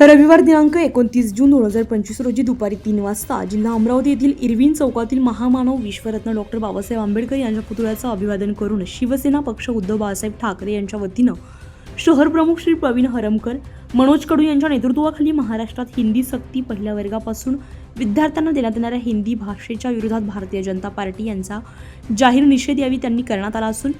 रविवार दिनांक एकोणतीस जून दोन हजार पंचवीस रोजी दुपारी तीन वाजता जिल्हा अमरावती येथील इरविन चौकातील महामानव विश्वरत्न डॉक्टर बाबासाहेब आंबेडकर यांच्या पुतळ्याचं अभिवादन करून शिवसेना पक्ष उद्धव बाळासाहेब ठाकरे यांच्या वतीनं शहर प्रमुख श्री प्रवीण हरमकर मनोज कडू यांच्या नेतृत्वाखाली महाराष्ट्रात हिंदी सक्ती पहिल्या वर्गापासून विद्यार्थ्यांना देण्यात येणाऱ्या हिंदी भाषेच्या विरोधात भारतीय जनता पार्टी यांचा जाहीर निषेध यावेळी त्यांनी करण्यात आला असून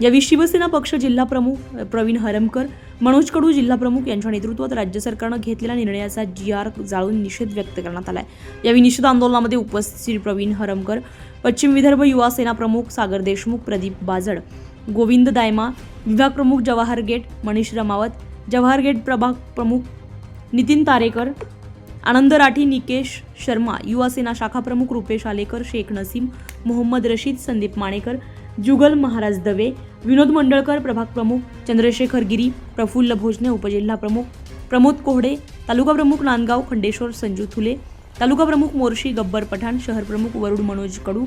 यावेळी शिवसेना पक्ष जिल्हा प्रमुख प्रवीण हरमकर मनोज कडू जिल्हाप्रमुख यांच्या नेतृत्वात राज्य सरकारनं घेतलेल्या निर्णयाचा जी आर जाळून निषेध व्यक्त करण्यात आला आहे यावेळी निषेध आंदोलनामध्ये उपस्थित श्री प्रवीण हरमकर पश्चिम विदर्भ युवा सेना प्रमुख सागर देशमुख प्रदीप बाजड गोविंद दायमा विभाग प्रमुख जवाहर गेट मनीष रमावत जवाहर गेट प्रभाग प्रमुख नितीन तारेकर आनंद राठी निकेश शर्मा युवा सेना शाखा प्रमुख रुपेश आलेकर शेख नसीम मोहम्मद रशीद संदीप माणेकर जुगल महाराज दवे विनोद मंडळकर प्रभाग प्रमुख चंद्रशेखर गिरी प्रफुल्ल भोजने उपजिल्हा प्रमुख प्रमोद कोहडे तालुका प्रमुख नांदगाव खंडेश्वर संजू थुले तालुका प्रमुख मोर्शी गब्बर पठाण शहर प्रमुख वरुड मनोज कडू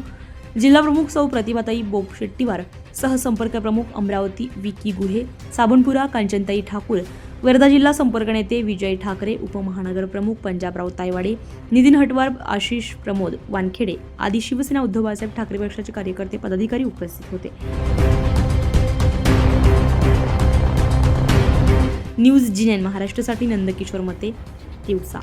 जिल्हा प्रमुख सौ प्रतिभाताई बोप शेट्टीवार सहसंपर्क प्रमुख अमरावती विकी गुहे साबणपुरा कांचनताई ठाकूर वर्धा जिल्हा संपर्क नेते विजय ठाकरे उपमहानगर प्रमुख पंजाबराव तायवाडे नितीन हटवार आशिष प्रमोद वानखेडे आदी शिवसेना उद्धव बाळासाहेब ठाकरे पक्षाचे कार्यकर्ते पदाधिकारी उपस्थित होते. न्यूज जिनेन महाराष्ट्रासाठी नंदकिशोर मते दिवसा.